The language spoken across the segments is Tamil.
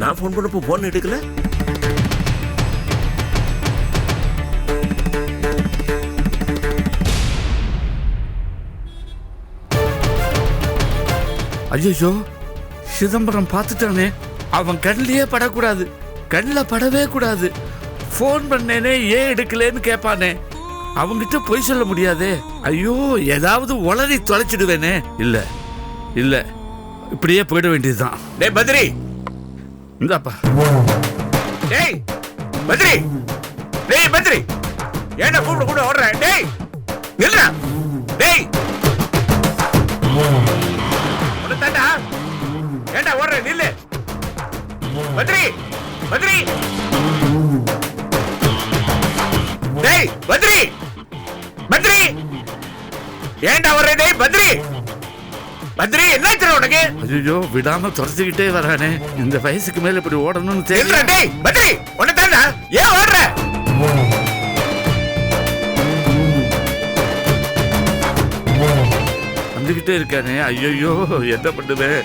நான் ஃபோன் பண்ணப்போ ஃபோன் எடுக்கல? ஐயோ சிதம்பரம் பார்த்துட்டானே. அவன் கண்ணிலேயே படக்கூடாது. கண்ணில் படவே கூடாது. ஃபோன் பண்ணேனே ஏன் எடுக்கலேன்னு கேட்பானே அவங்கிட்ட பொய் சொல்ல முடியாதே. ஐயோ ஏதாவது உளறி தொலைச்சிடுவேனே. இல்ல இல்ல. இப்படியே போயிட வேண்டியதுதான். டேய் பத்ரி! இந்தாப்பா. டேய் பத்ரி. டேய் பத்ரி. ஏன்டா கூப்பிட கூட ஓடுற? டேய் நில்றா டேய். உன்னை தாண்டா. ஏன்டா ஓடுற? நில்லு. பத்ரி பத்ரி. டேய் பத்ரி. பத்ரி. ஏன்டா ஓடுற? டேய் பத்ரி. பத்ரி என்னாச்சு உனக்கு? ஐயோ விடாம துரத்திக்கிட்டே வரானே. இந்த வயசுக்கு மேல இப்படி ஓடணும்னு தெரியல. டேய் பத்ரி உன்னை தாண்டா ஏன் ஓடுற? வந்துகிட்டே இருக்கானே. ஐயோ என்ன பண்ணுவேன்?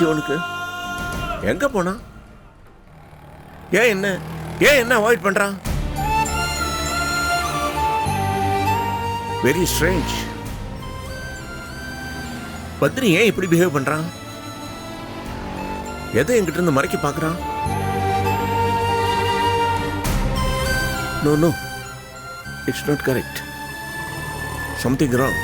போச்சு உனக்கு எங்க போனா? ஏன் என்ன? ஏன் என்ன அவாய்ட் பண்றான்? வெரி ஸ்ட்ரேஞ்ச் பத்ரி ஏன் இப்படி பிஹேவ் பண்றான்? எதை என்கிட்ட இருந்து மறைக்க பார்க்கறான்? No no it's not correct something wrong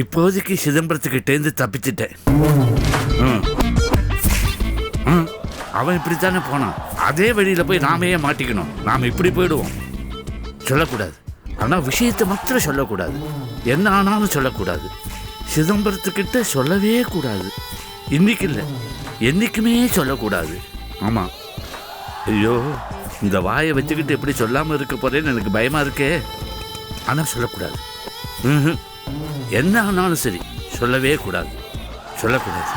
இப்போதைக்கு சிதம்பரத்துக்கிட்டேருந்து தப்பிச்சிட்டேன். ம். அவன் இப்படித்தானே போனான். அதே வழியில் போய் நாமையே மாட்டிக்கணும். நாம் இப்படி போயிடுவோம். சொல்லக்கூடாது. ஆனால் விஷயத்தை மாத்திரம் சொல்லக்கூடாது. என்ன ஆனாலும் சொல்லக்கூடாது. சிதம்பரத்துக்கிட்ட சொல்லவே கூடாது. இன்னைக்கு இல்லை என்றைக்குமே சொல்லக்கூடாது. ஆமாம் ஐயோ இந்த வாயை வச்சுக்கிட்டு எப்படி சொல்லாமல் இருக்க போகிறேன்னு எனக்கு பயமாக இருக்கே. ஆனால் சொல்லக்கூடாது. ம் என்ன ஆனாலும் சரி சொல்லவே கூடாது. சொல்லக்கூடாது.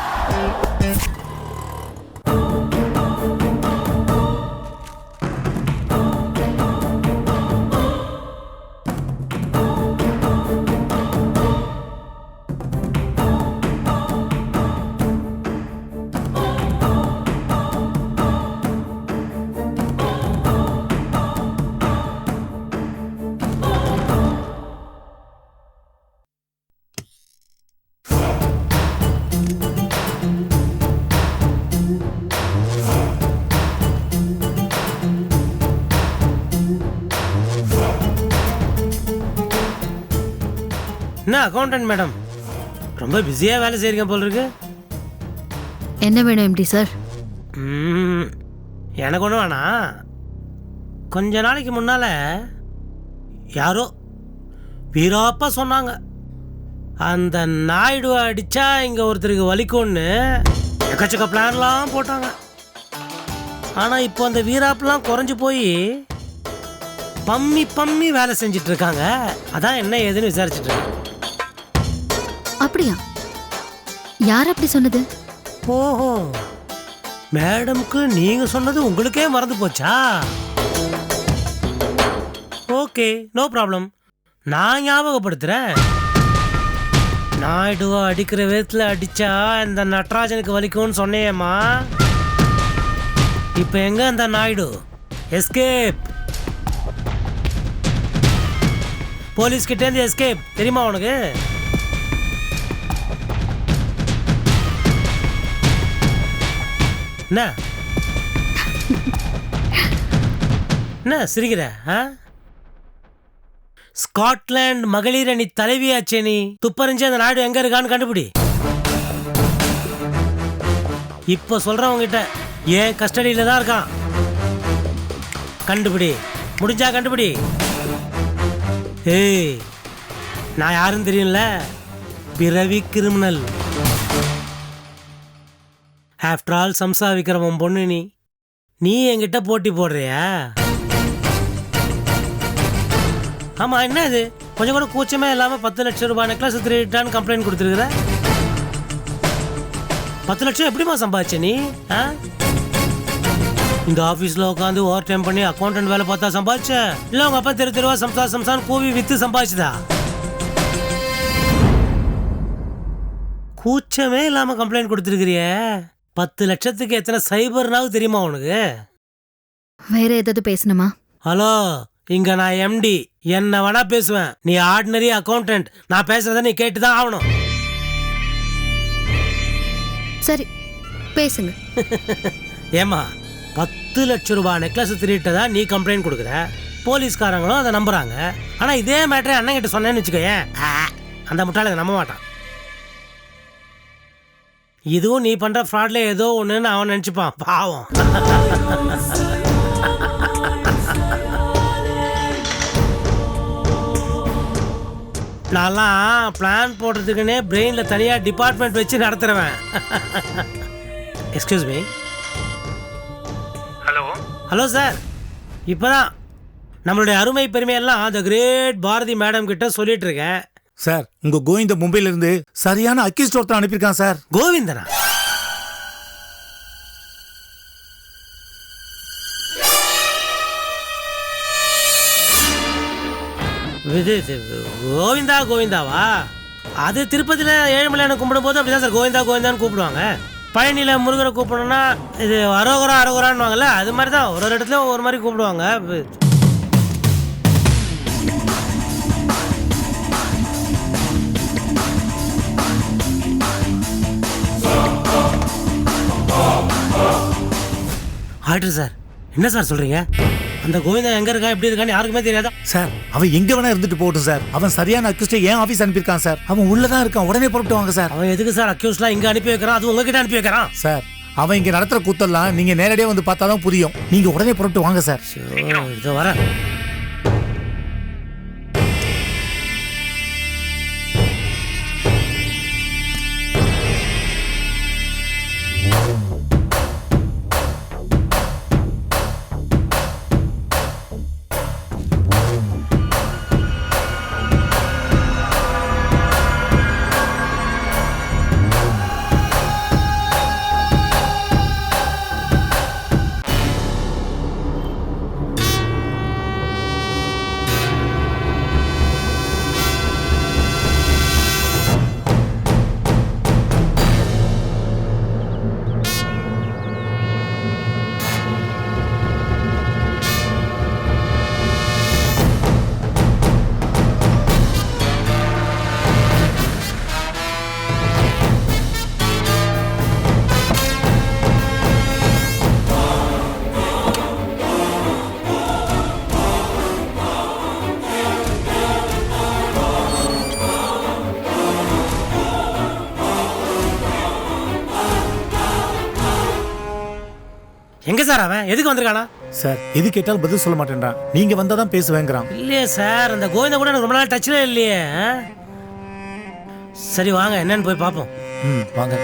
என்ன அக்கௌண்டன்ட் மேடம் ரொம்ப பிஸியாக வேலை செய்கிறீங்க போல் இருக்கு என்ன வேணும் எம்டி சார் ம், எனக்கு ஒன்றும் வேணாம். கொஞ்ச நாளைக்கு முன்னால் யாரோ வீராப்பா சொன்னாங்க. அந்த நாயுடு அடித்தா இங்கே ஒருத்தருக்கு வலிக்கும்னு எக்கச்சக்க பிளான்லாம் போட்டாங்க. ஆனால் இப்போ அந்த வீராப்பெலாம் குறைஞ்சு போய் பம்மி பம்மி வேலை செஞ்சுட்டு இருக்காங்க. அதான் என்ன ஏதுன்னு விசாரிச்சுட்டு இருக்கேன். அப்படியா? யார் அப்படி சொன்னது? ஓஹோ மேடம்க்கு நீங்க சொன்னது உங்களுக்கே மறந்து போச்சா? Okay no problem. நான் ஞாபகப்படுத்துறேன். நாயுடுவா அடிக்கிற விதத்தில் அடிச்சா இந்த நட்ராஜனுக்கு வலிக்கும்னு சொன்னேம்மா. இப்போ எங்க அந்த நாயுடு? எஸ்கேப் போலீஸ்கிட்டேருந்து எஸ்கேப் தெரியுமா உனக்கு? என்ன? என்ன சிரிக்கிற ஆ? ஸ்காட்லாந்து மகளிர் அணி தலைவியாச்சே நீ துப்பறிஞ்சு அந்த நாடு எங்க இருக்கான்னு கண்டுபிடி. இப்போ சொல்றவங்க உங்ககிட்ட ஏன் கஸ்டடியில தான் இருக்கான். கண்டுபிடி. முடிஞ்சா கண்டுபிடி. ஏய் நான் யாருன்னு தெரியும்ல? பிறவி கிரிமினல். ஆஃப்டர் ஆல் சம்சா விக்ரமம் பொண்ணு நீ. நீ என்கிட்ட போட்டி போடுறியா? ஆமாம் என்ன இது? கொஞ்சம் கூட கூச்சமே இல்லாமல் பத்து லட்சம் ரூபாய் நெக்லஸ் திருட்டான்னு கம்ப்ளைண்ட் கொடுத்துருக்குற? பத்து லட்சம் எப்படிம்மா சம்பாதிச்ச நீ? ஆ? இந்த ஆஃபீஸில் உட்காந்து ஓவர் டைம் பண்ணி அக்கௌண்டன்ட் வேலை பார்த்தா சம்பாதிச்ச? இல்லை உங்கள் அப்பா தெரு தெருவா சம்சா சம்சான் கூவி வித்து சம்பாதிச்சதா? கூச்சமே இல்லாமல் கம்ப்ளைண்ட் கொடுத்துருக்கிறியே? பத்து லட்சத்துக்கு எத்தனை சைபர்னாவது தெரியுமா உனக்கு? வேற ஏதாவது பேசணுமா? ஹலோ இங்க நான் எம்டி என்ன வேணா பேசுவேன். நீ ஆர்டினரி அக்கௌண்டன்ட் நான் பேசுறத நீ கேட்டு தான் ஆகணும். சரி பேசுங்க. ஏமா பத்து லட்ச ரூபாய் நெக்லஸ் திருட்டதா நீ கம்ப்ளைண்ட் கொடுக்குற? போலீஸ்காரங்களும் அதை நம்புறாங்க. ஆனா இதே மேட்டரை அண்ணன் கிட்ட சொன்னேன்னு வச்சுக்கோயேன். ஆ, அந்த முட்டாளை நம்ப மாட்டான். இதுவும் நீ பண்ற ஃப்ராட்ல ஏதோ ஒண்ணுன்னு அவன் நினைச்சுப்பான். பாவம். நான்லாம் பிளான் போடுறதுக்குன்னே பிரெயினில் தனியாக டிபார்ட்மெண்ட் வச்சு நடத்துறவன். Excuse me hello hello sir இப்போதான் நம்மளுடைய அருமை பெருமையெல்லாம் த கிரேட் பாரதி மேடம் கிட்ட சொல்லிட்டு இருக்கேன். சார் உங்க கோவிந்த மும்பைல இருந்து சரியான அக்கிஸ்ட் ஒருத்தர் அனுப்பியிருக்கான் சார். கோவிந்தனா? இது இது, கோவிந்தா கோவிந்தாவா? அது திருப்பதியில் ஏழுமலையான கும்பிடும்போது அப்படிதான் சார் கோவிந்தா கோவிந்தான்னு கூப்பிடுவாங்க. பழனியில் முருகரை கூப்பிடணும்னா இது அரோகரா அரோகரான்னுவாங்கல்ல அது மாதிரி தான் ஒரு ஒரு இடத்துல ஒரு மாதிரி கூப்பிடுவாங்க. ஆயிட்டு சார். என்ன சார் சொல்றீங்க? அந்த கோவிந்தா எங்க இருக்கா எப்படி இருக்கான்னு யாருக்குமே தெரியாதா? சார் அவன் எங்க வேணா இருந்துட்டு போகட்டும் சார். அவன் சரியான அக்கிஸ்டை ஏன் ஆபீஸ் அனுப்பியிருக்கான் சார். அவன் உள்ளதான் இருக்கான் உடனே புறப்பட்டு வாங்க சார். அவன் எதுக்கு சார் அக்யூஸ்லாம் இங்க அனுப்பி வைக்கிறான்? அது உங்ககிட்ட அனுப்பி வைக்கிறான்? சார் அவன் இங்க நடத்துற கூத்தெல்லாம் நீங்க நேரடியா வந்து பார்த்தாதான் புரியும். நீங்க உடனே புறப்பட்டு வாங்க சார். இதோ வரேன். சார் அவன். எதுக்கு வந்திருக்கானா? சார் எது கேட்டாலும் பதில் சொல்ல மாட்டேன்றான். நீங்க வந்தாதான் பேசுவேங்கிறான். இல்லையே சார் அந்த கோவிந்தா கூட எனக்கு ரொம்ப நாள் டச்சில் இல்லையே ஆ? சரி வாங்க. என்னன்னு போய் பார்ப்போம். ம் வாங்க.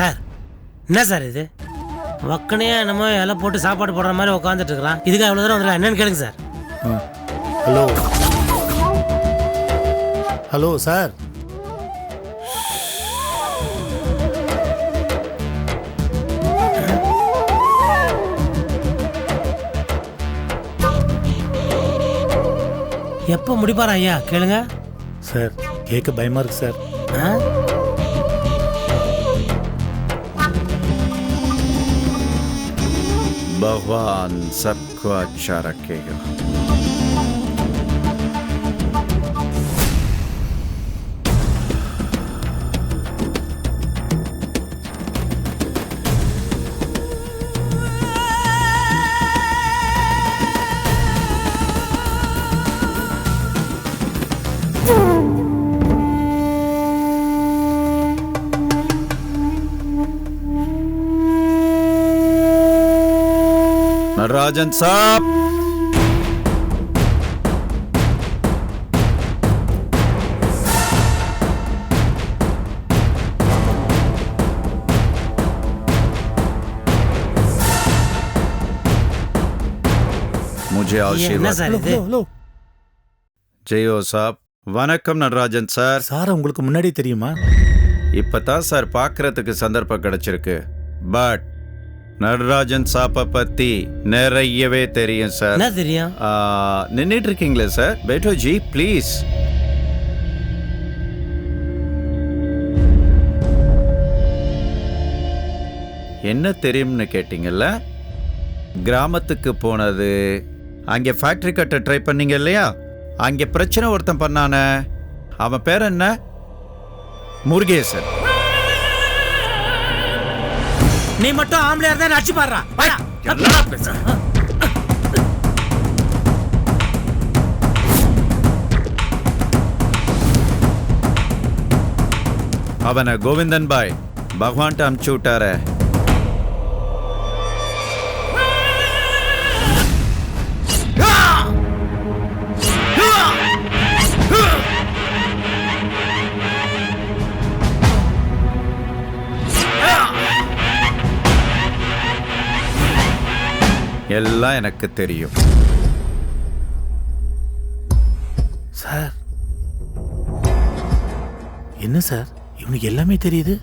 சார். என்ன சார் இது? வக்கனையா என்னமோ இலை போட்டு சாப்பாடு போடுற மாதிரி உட்காந்துட்டு இருக்கிறான். இதுக்கு அவ்வளோ தூரம் வந்துடலாம் என்னன்னு கேளுங்க சார். ஹலோ. Hello sir. எப்போ முடிப்பாரா ஐயா? கேளுங்க. சார் கேட்க பயமா இருக்கு சார். ஆ? भगवान सबको अच्छा रखेगा नटराजन साहब मुझे என்ன आशीर्वाद சார் ஹலோ இது ஹலோ ஹலோ ஜெயோ சாப் வணக்கம் நடராஜன் சார் சார் உங்களுக்கு முன்னாடி தெரியுமா இப்பதான் சார் பார்க்கறதுக்கு சந்தர்ப்பம் கிடைச்சிருக்கு பட் நடராஜன் சாப்பை பத்தி நிறையவே தெரியும் சார் என்ன தெரியும்? நின்றுட்டு இருக்கீங்களே சார் பேட்டோ ஜி ப்ளீஸ் என்ன தெரியும்னு கேட்டிங்கல்ல? கிராமத்துக்கு போனது அங்கே ஃபேக்ட்ரி கட்ட ட்ரை பண்ணீங்க இல்லையா? அங்கே பிரச்சனை ஒருத்தன் பண்ணானே. அவன் பேர் என்ன? முருகேசன். நீ மட்டும் ஆம்பளையா இருந்தா நடிச்சு பாடுறா. என்னடா பேசுற? அவனை கோவிந்தன் பாய் பகவான்ட்ட அமுச்சு விட்டாரே. எல்லாம் எனக்கு தெரியும். சார். என்ன சார்? இவனுக்கு எல்லாமே தெரியுது?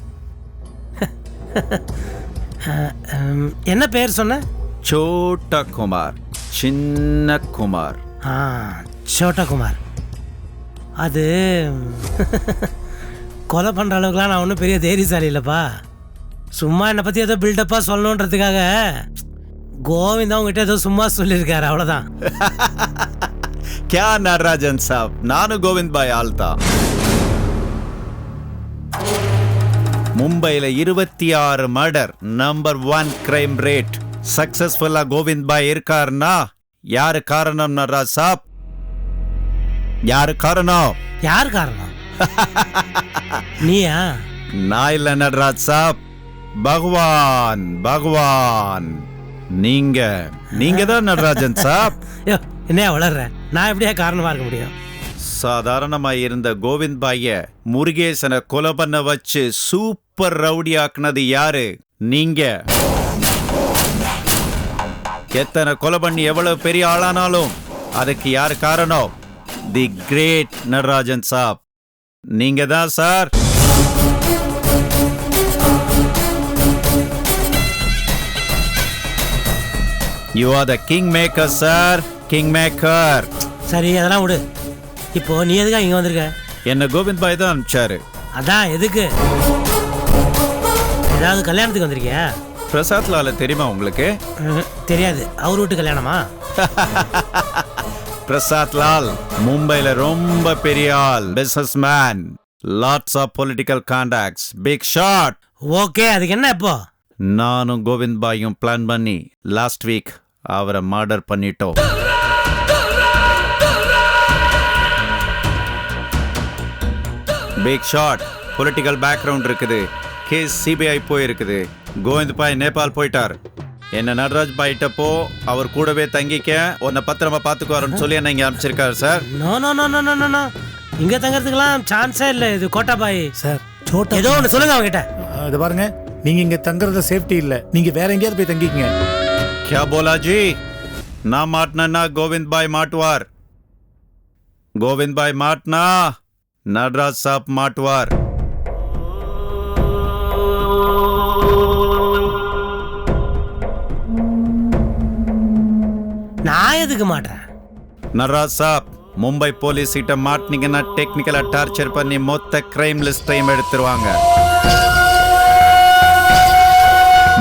என்ன பேர் சொன்ன? சோட்டா குமார் சின்ன குமார். ஆ சோட்டா குமார் அது கொலை பண்ணுற அளவுக்குலாம் நான் ஒன்றும் பெரிய தைரியசாலி இல்லைப்பா சும்மா என்னை பற்றி ஏதோ பில்டப்பாக சொல்லணுன்றதுக்காக கோவிந்தா உங்ககிட்ட ஏதோ சும்மா சொல்லியிருக்காரு அவ்வளோதான் क्या நடராஜன் சாப் நானும் கோவிந்த் பாய் ஆல்தா. மும்பையில் இருபத்தி ஆறு murder number one crime rate சக்சஸ்ஃபுல்லா கோவிந்த் பாய் இருக்காருன்னா யாரு காரணம் நடராஜ் சாப்? யாரு காரணம்? யார் காரணம்? நீயா? நான் இல்ல நடராஜ் சாப். பகவான் பகவான். நீங்க. நீங்க தான் நடராஜன் சாப். ஐயோ என்னையா வளர்ற? நான் எப்படியா காரணமாக இருக்க முடியும்? சாதாரணமா இருந்த கோவிந்த் பாய முருகேசனை கொலை பண்ண வச்சு சூப்பர் ரவுடி ஆக்குனது யாரு? நீங்க. எத்தனை கொலை பண்ணி எவ்வளவு பெரிய ஆளானாலும் அதுக்கு யார் காரணம்? தி கிரேட் நடராஜன் சாப். நீங்க தான் sir. You are the king maker sir king maker சரி அதெல்லாம் விடு. இப்போ நீ எதுக்காக இங்கே வந்திருக்க? என்ன கோவிந்த் பாய் தான் அனுப்பிச்சாரு. அதான் எதுக்கு? ஏதாவது கல்யாணத்துக்கு வந்திருக்கியா? பிரசாத் லால தெரியுமா உங்களுக்கு. தெரியாது. அவர் வீட்டு கல்யாணமா? பிரசாத் லால் மும்பைல ரொம்ப பெரிய ஆள் business man lots of political contacts big shot okay அதுக்கு என்ன இப்போ? நானும் கோவிந்த் பாயும் பிளான் பண்ணி லாஸ்ட் வீக் அவரை மர்டர் பண்ணிட்டோம். பிக் ஷாட் பொலிட்டிக்கல் பேக்ரவுண்ட் இருக்குது. கேஸ் சிபிஐ போயிருக்குது. கோவிந்த் பாய் நேபாள் போயிட்டார். என்ன நடராஜ் பாய்கிட்ட போ அவர் கூடவே தங்கிக்க உன்னை பத்திரமா பார்த்துக்குவாருன்னு சொல்லி என்ன இங்க அனுப்பிச்சிருக்காரு sir. No no no no no no no இங்கே தங்கறதுக்கெல்லாம் சான்ஸே இல்லை. இது கோட்டாபாய் சார் சோட்டா ஏதோ ஒன்று சொல்லுங்க அவங்ககிட்ட இது பாருங்க. நீங்க இங்க தங்குறத சேஃப்டி இல்ல. நீங்க வேற எங்கேயாவது போய் தங்கிக்கங்க. ક્યાં બોલાજી ના માટના ગોવિંદભાઈ માટવાર ગોવિંદભાઈ માટના નાડરાજ સાપ માટવાર நான் எதுக்கு மாட்டேன்? நடராஜ் சாப் மும்பை போலீஸ் கிட்ட மாட்டினீங்கன்னா டெக்னிக்கலா டார்ச்சர் பண்ணி மொத்த கிரைம் லிஸ்டையும் எடுத்துருவாங்க.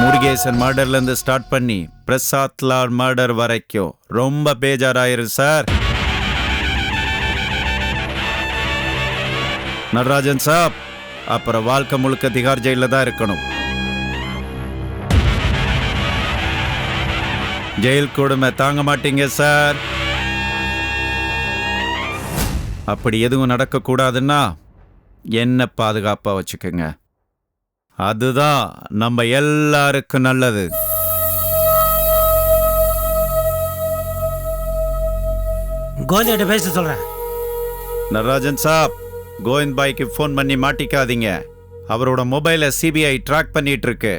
முருகேசன் மர்டர்ல இருந்து ஸ்டார்ட் பண்ணி பிரசாத் லால் மர்டர் வரைக்கும் ரொம்ப பேஜாராயிரு சார் நடராஜன் சாப் அப்புறம் வாழ்க்கை முழுக்க திகார் ஜெயில தான் இருக்கணும். ஜெயில் கொடுமை தாங்க மாட்டீங்க சார் அப்படி எதுவும் நடக்கக்கூடாதுன்னா என்ன பாதுகாப்பாக வச்சுக்கோங்க. அதுதான் நம்ம எல்லாருக்கும் நல்லது. கோவிந்திட்ட பேச சொல்றேன். நடராஜன் சாப் கோவிந்த் பாய்க்கு ஃபோன் பண்ணி மாட்டிக்காதீங்க. அவரோட மொபைலை சிபிஐ ட்ராக் பண்ணிட்டு இருக்கு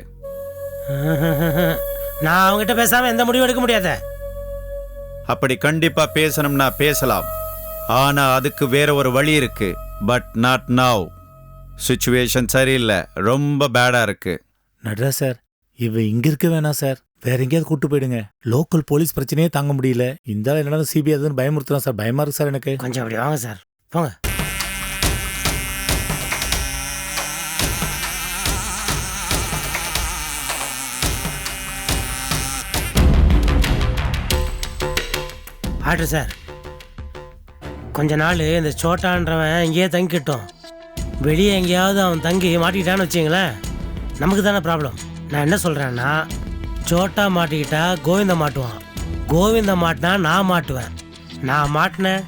நான் அவங்ககிட்ட பேசாம எந்த முடிவும் எடுக்க முடியாது. அப்படி கண்டிப்பா பேசணும்னா பேசலாம். ஆனா அதுக்கு வேற ஒரு வழி இருக்கு பட் நாட் நவ் சுச்சுவேஷன் சரியில்லை. ரொம்ப பேடா இருக்கு. நட்ராஜ் சார் இவ இங்க இருக்க வேணாம் சார். வேற எங்கேயாவது கூட்டு போயிடுங்க. லோக்கல் போலீஸ் பிரச்சனையே தாங்க முடியல. இந்த ஆள் என்னடா சிபிஐ அதுன்னு பயமுறுத்துறான் சார். பயமா இருக்கு சார் எனக்கு. கொஞ்சம் அப்படி வாங்க சார். போங்க. ஆட்ரு சார். கொஞ்ச நாள் இந்த சோட்டான்றவன் இங்கேயே தங்கிக்கிட்டோம் வெளியே எங்கேயாவது அவன் தங்கி மாட்டிக்கிட்டான்னு வச்சிங்களேன் நமக்கு தானே ப்ராப்ளம் நான் என்ன சொல்கிறேன்னா சோட்டா மாட்டிக்கிட்டா கோவிந்த மாட்டுவான். கோவிந்த மாட்டினா நான் மாட்டுவேன். நான் மாட்டினேன்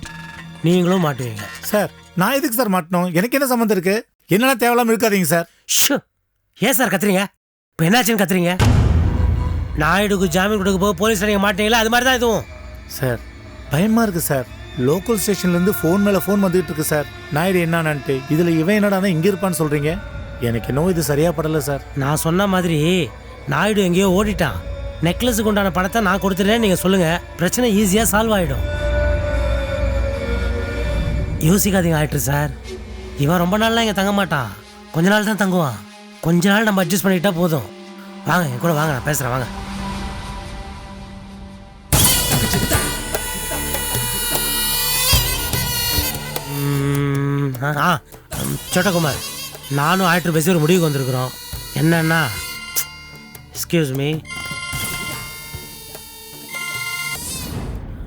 நீங்களும் மாட்டுவீங்க. சார் நான் எதுக்கு சார் மாட்டணும்? எனக்கு என்ன சம்மந்தம் இருக்கு? என்னென்ன தேவையில்லாம இருக்காதீங்க சார். ஷோ ஏன் சார் கத்துறீங்க? இப்போ என்னாச்சுன்னு கத்துறீங்க? நாயுடுக்கு ஜாமீன் கொடுக்க போக போலீஸ் நீங்கள் மாட்டீங்களா அது மாதிரி தான் இதுவும். சார் பயமா இருக்கு சார். லோக்கல் ஸ்டேஷன்லேருந்து ஃபோன் மேலே ஃபோன் வந்துகிட்டு இருக்கு சார் நாயுடு என்னான்ட்டு இதில் இவன் என்னடானா இங்கே இருப்பான்னு சொல்கிறீங்க எனக்கு என்னவோ இது சரியாக படலை சார் நான் சொன்ன மாதிரி நாயுடு எங்கேயோ ஓடிட்டான். நெக்லஸுக்கு உண்டான பணத்தை நான் கொடுத்துட்டேன்னு நீங்கள் சொல்லுங்கள் பிரச்சனை ஈஸியாக சால்வ் ஆகிடும் யோசிக்காதீங்க ஆயிட்டு சார் இவன் ரொம்ப நாள்லாம் இங்கே தங்க மாட்டான். கொஞ்ச நாள் தான் தங்குவான். கொஞ்ச நாள் நம்ம அட்ஜஸ்ட் பண்ணிக்கிட்டா போதும். வாங்க என் கூட வாங்க நான் பேசுகிறேன் வாங்க. சோட்டகுமார் நானும் ஆயிட்டு பேசி ஒரு முடிவுக்கு வந்திருக்கிறோம் என்னன்னா एक्सक्यूज मी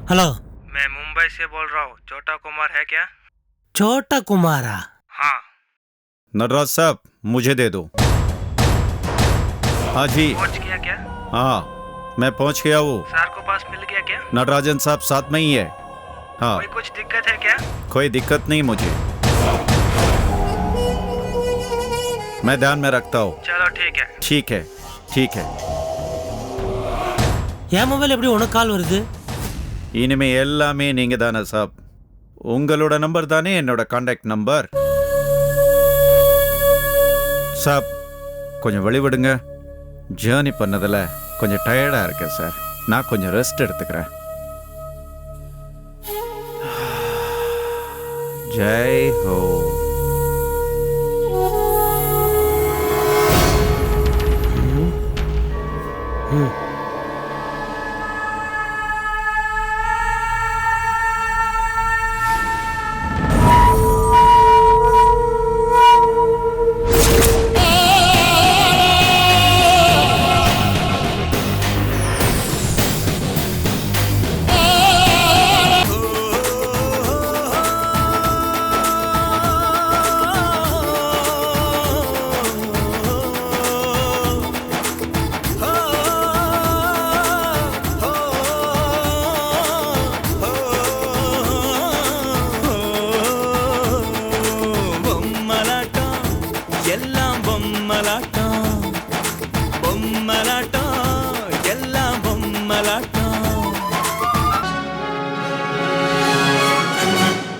हेलो मैं मुंबई से बोल रहा हूँ छोटा कुमार है क्या छोटा कुमारा हाँ नटराज साहब मुझे दे दो हाँ जी पहुँच गया क्या हाँ मैं पहुंच गया हूँ सर को पास मिल गया क्या नटराजन साहब साथ में ही है हाँ कोई कुछ दिक्कत है क्या कोई दिक्कत नहीं मुझे मैं ध्यान में रखता हूँ चलो ठीक है ठीक है ठीक है என் மொபைல் எப்படி உனக்கு கால் வருது இனிமே எல்லாமே நீங்க தானே சாப் உங்களோட நம்பர் தானே என்னோட காண்டாக்ட் நம்பர் சாப் கொஞ்சம் வழிவிடுங்க ஜேர்னி பண்ணதில் கொஞ்சம் டயர்டாக இருக்கேன் சார் நான் கொஞ்சம் ரெஸ்ட் எடுத்துக்கிறேன் ஜெய் ஹோ 嗯。